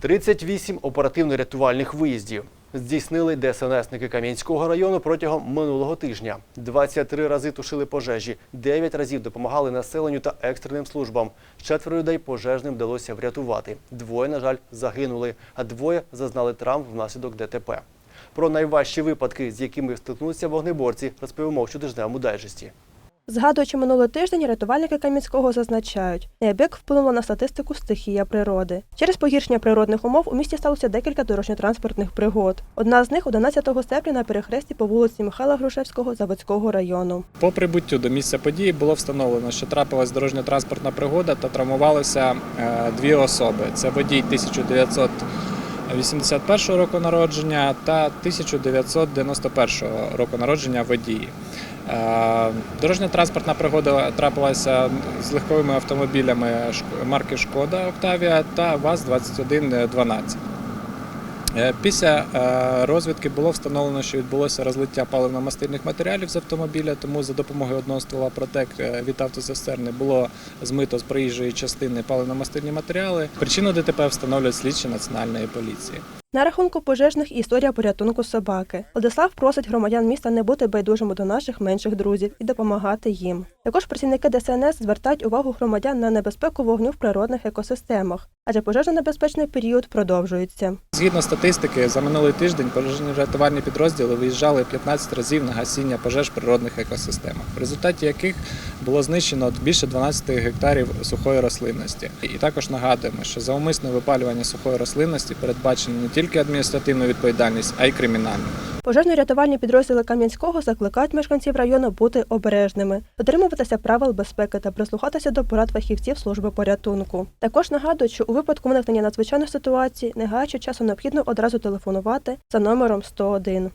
38 оперативно-рятувальних виїздів здійснили ДСНСники Кам'янського району протягом минулого тижня. 23 рази тушили пожежі, 9 разів допомагали населенню та екстреним службам. Четверо людей пожежним вдалося врятувати. Двоє, на жаль, загинули, а двоє зазнали травм внаслідок ДТП. Про найважчі випадки, з якими стикнулися вогнеборці, розповімо в щотижневому дайджесті. Згадуючи минулий тиждень, рятувальники Кам'янського зазначають, неабияк вплинула на статистику стихія природи. Через погіршення природних умов у місті сталося декілька дорожньо-транспортних пригод. Одна з них 11 серпня на перехресті по вулиці Михайла Грушевського Заводського району. По прибуттю до місця події було встановлено, що трапилась дорожньо-транспортна пригода та травмувалися е, дві особи. Це водій 1981 року народження та 1991 року народження водії. Дорожньо-транспортна пригода трапилася з легковими автомобілями марки Шкода Октавія та ВАЗ-2112. Е, Після е, розвідки було встановлено, що відбулося розлиття паливно-мастильних матеріалів з автомобіля, тому за допомогою одного ствола протек е, від автоцистерни було змито з проїжджої частини паливно-мастильні матеріали. Причину ДТП встановлюють слідчі національної поліції. На рахунку пожежних історія порятунку собаки. Владислав просить громадян міста не бути байдужими до наших менших друзів і допомагати їм. Також працівники ДСНС звертають увагу громадян на небезпеку вогню в природних екосистемах, адже пожежно-небезпечний період продовжується. Згідно статистики, за минулий тиждень пожежні рятувальні підрозділи виїжджали 15 разів на гасіння пожеж в природних екосистемах, в результаті яких було знищено більше 12 гектарів сухої рослинності. І також нагадуємо, що за умисне випалювання сухої рослинності передбачено не тільки адміністративну відповідальність, а й кримінальну. Пожежно-рятувальні підрозділи Кам'янського закликають мешканців району бути обережними, дотримуватися правил безпеки та прислухатися до порад фахівців служби порятунку. Також нагадують, що у випадку виникнення надзвичайних ситуацій, не часу, необхідно одразу телефонувати за номером 101.